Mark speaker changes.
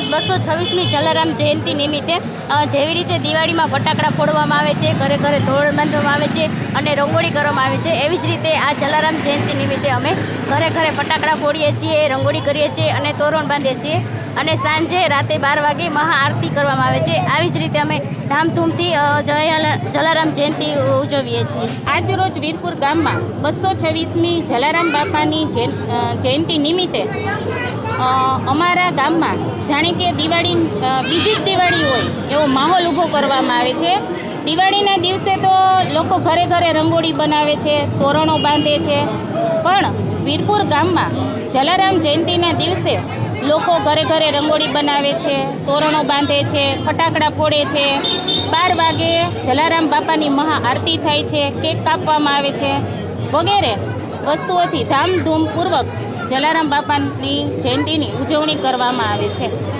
Speaker 1: આજરોજ બસો છવ્વીસમી જલારામ જયંતિ નિમિત્તે જેવી રીતે દિવાળીમાં ફટાકડા ફોડવામાં આવે છે, ઘરે ઘરે ધોળ બાંધવામાં આવે છે અને રંગોળી કરવામાં આવે છે, એવી જ રીતે આ જલારામ જયંતિ નિમિત્તે અમે ઘરે ઘરે ફટાકડા ફોડીએ છીએ, રંગોળી કરીએ છીએ અને તોરણ બાંધીએ છીએ. અને સાંજે રાતે બાર વાગે મહાઆરતી કરવામાં આવે છે. આવી જ રીતે અમે ધામધૂમથી જલારામ જયંતિ ઉજવીએ છીએ.
Speaker 2: આજ રોજ વીરપુર ગામમાં બસો છવ્વીસમી જલારામ બાપાની જયં- જયંતિ નિમિત્તે અમારા ગામમાં જાણે કે દિવાળી બીજી જ દિવાળી હોય એવો માહોલ ઊભો કરવામાં આવે છે. દિવાળીના દિવસે તો લોકો ઘરે ઘરે રંગોળી બનાવે છે, તોરણો બાંધે છે. પણ વીરપુર ગામમાં જલારામ જયંતિના દિવસે લોકો ઘરે ઘરે રંગોળી બનાવે છે, તોરણો બાંધે છે, ફટાકડા ફોડે છે. બાર વાગે જલારામ બાપાની મહા આરતી થાય છે, કેક કાપવામાં આવે છે. વગેરે વસ્તુઓથી ધામધૂમપૂર્વક જલારામ બાપાની જયંતિની ઉજવણી કરવામાં આવે છે.